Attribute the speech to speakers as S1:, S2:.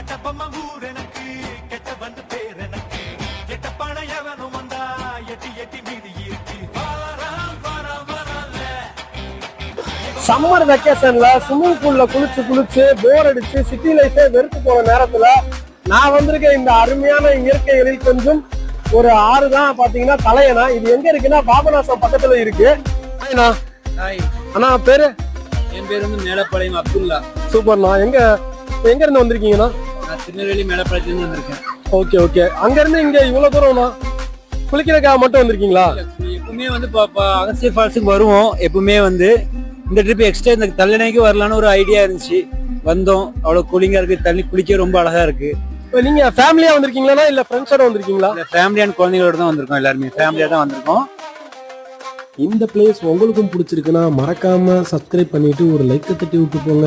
S1: கட்டப்பம்ம ஊர் எனக்கு கெட்ட வந்து பேர் எனக்கு. எட்ட பணம் எவனும் வந்தா எட்டி எட்டி மீதி இருக்கு. வாரம் வாரம் வரல
S2: சம்மர் வெக்கேஷன்ல ஸ்விம்மிங் பூல்ல குளிச்சு குளிச்சு போர் அடிச்சு சிட்டி லைஃபே வெறுத்து போன நேரத்துல நான் வந்திருக்க இந்த அருமையான இயற்கைகளில் கொஞ்சம் ஒரு ஆறு தான் பாத்தீங்கன்னா தலையணா இது எங்க இருக்குன்னா பாபநாசம் பக்கத்துல இருக்கு. அண்ணா. பேரு?
S3: என் பேர் வந்து மேலப்பாளையம் அப்துல்லா.
S2: சூப்பர்ண்ணா எங்க எங்க இருந்து வந்திருக்கீங்கண்ணா?
S3: திருநெல்வேலி மேலப்பாளையத்துலேருந்து வந்திருக்கேன்.
S2: Okay okay. அங்க இருந்து இங்க இவ்வளவு தூரம்ண்ணா குளிக்கிறதுக்காக மட்டும் வந்திருக்கீங்களா?
S3: எப்பவுமே வந்து அகஸ்திய ஃபால்ஸுக்கு வருவோம். எப்பவுமே வந்து இந்த ட்ரிப் எக்ஸ்ட்ரா இந்த தள்ளணைக்கு வரலான்னு ஒரு ஐடியா இருந்துச்சு. வந்தோம். அவ்வளோ கூலிங்காக இருக்கு. தண்ணி குளிக்க ரொம்ப அழகா இருக்கு.
S2: இப்ப நீங்க ஃபேமிலியா வந்திருக்கீங்களா இல்ல ஃப்ரெண்ட்ஸோட வந்திருக்கீங்களா?
S3: இந்த ஃபேமிலி அண்ட் குழந்தைங்களோட தான் வந்திருக்கோம் எல்லாருமே. ஃபேமிலியாக தான் வந்திருக்கோம்.
S4: இந்த பிளேஸ் உங்களுக்கும் பிடிச்சிருக்குன்னா மறக்காம சப்ஸ்கிரைப் பண்ணிட்டு ஒரு லைக்கை தட்டி விட்டு போங்க.